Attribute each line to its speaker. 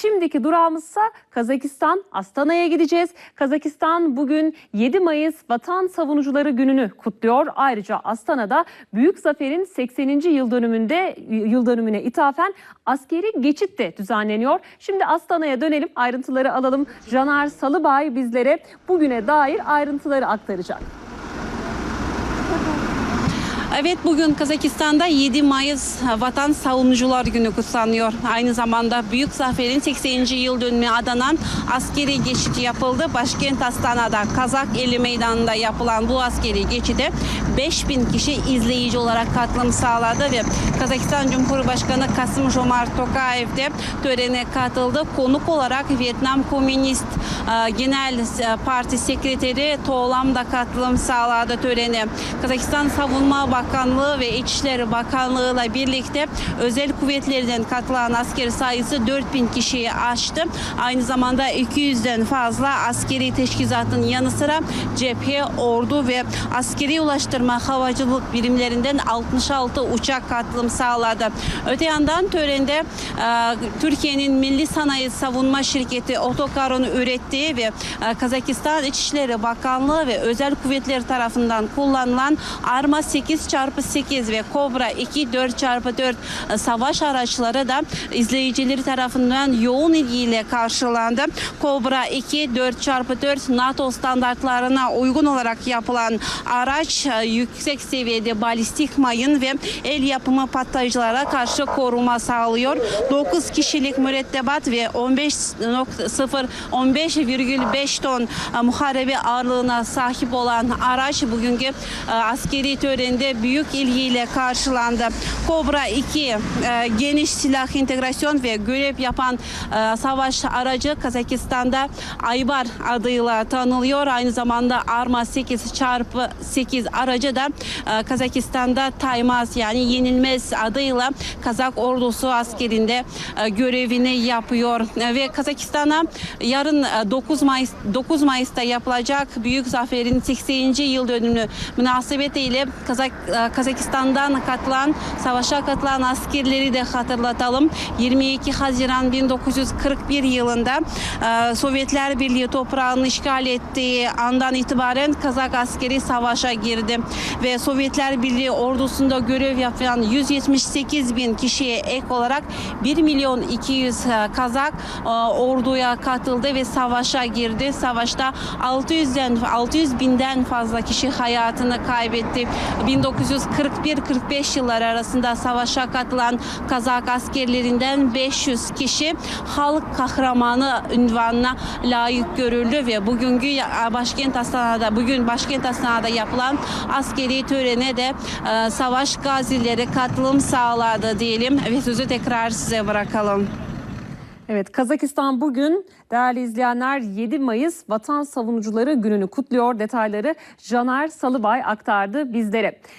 Speaker 1: Şimdiki durağımızsa Kazakistan, Astana'ya gideceğiz. Kazakistan bugün 7 Mayıs Vatan Savunucuları Günü'nü kutluyor. Ayrıca Astana'da Büyük Zafer'in 80. yıl dönümünde yıl dönümüne ithafen askeri geçit de düzenleniyor. Şimdi Astana'ya dönelim, ayrıntıları alalım. Caner Salıbay bizlere bugüne dair ayrıntıları aktaracak.
Speaker 2: Evet bugün Kazakistan'da 7 Mayıs Vatan Savunucular Günü kutlanıyor. Aynı zamanda Büyük Zafer'in 80. yıl dönümü adanan askeri geçit yapıldı. Başkent Astana'da Kazak Eli Meydanı'nda yapılan bu askeri geçide 5000 kişi izleyici olarak katılım sağladı ve Kazakistan Cumhurbaşkanı Kasım Jomart Tokayev de törene katıldı. Konuk olarak Vietnam Komünist e, Genel Parti Sekreteri Toğlam da katılım sağladı törene. Kazakistan Savunma Bakanlığı ve İçişleri Bakanlığı ile birlikte özel kuvvetlerden katılan asker sayısı 4000 kişiyi aştı. Aynı zamanda 200'den fazla askeri teşkilatın yanı sıra cephe, ordu ve askeri ulaştırma havacılık birimlerinden 66 uçak katılım sağladı. Öte yandan törende e, Türkiye'nin Milli Sanayi Savunma Şirketi Otokar'ın ürettiği ve e, Kazakistan İçişleri Bakanlığı ve özel kuvvetler tarafından kullanılan Arma 8x8 ve Kobra 2 4x4 e, savaş araçları da izleyicileri tarafından yoğun ilgiyle karşılandı. Kobra 2 4x4 NATO standartlarına uygun olarak yapılan araç e, yüksek seviyede balistik mayın ve el yapımı patlayıcılara karşı koruma sağlıyor. 9 kişilik mürettebat ve 15.0 15,5 ton e, muharebe ağırlığına sahip olan araç bugünkü askeri törende büyük ilgiyle karşılandı. Kobra 2 e, geniş silah integrasyon ve görev yapan e, savaş aracı Kazakistan'da Aybar adıyla tanınıyor. Aynı zamanda Arma 8 çarpı 8 aracı da e, Kazakistan'da Taymaz yani yenilmez adıyla Kazak ordusu askerinde e, görevini yapıyor E, ve Kazakistan'a yarın e, 9 Mayıs 9 Mayıs'ta yapılacak Büyük Zafer'in 80. yıl dönümü münasebetiyle Kazak Kazakistan'dan katılan savaşa katılan askerleri de hatırlatalım. 22 Haziran 1941 yılında e, Sovyetler Birliği toprağını işgal ettiği andan itibaren Kazak askeri savaşa girdi ve Sovyetler Birliği ordusunda görev yapan 178 bin kişiye ek olarak 1 milyon 200 e, Kazak e, orduya katıldı ve savaşa girdi. Savaşta 600'den 600 binden fazla kişi hayatını kaybetti. 1941-45 yıllar arasında savaşa katılan Kazak askerlerinden 500 kişi halk kahramanı ünvanına layık görüldü ve bugünkü başkent Astana'da bugün başkent Astana'da yapılan askeri törene de e, savaş gazileri katılım sağladı diyelim ve sözü tekrar size bırakalım.
Speaker 1: Evet Kazakistan bugün değerli izleyenler 7 Mayıs Vatan Savunucuları Günü'nü kutluyor. Detayları Caner Salıbay aktardı bizlere.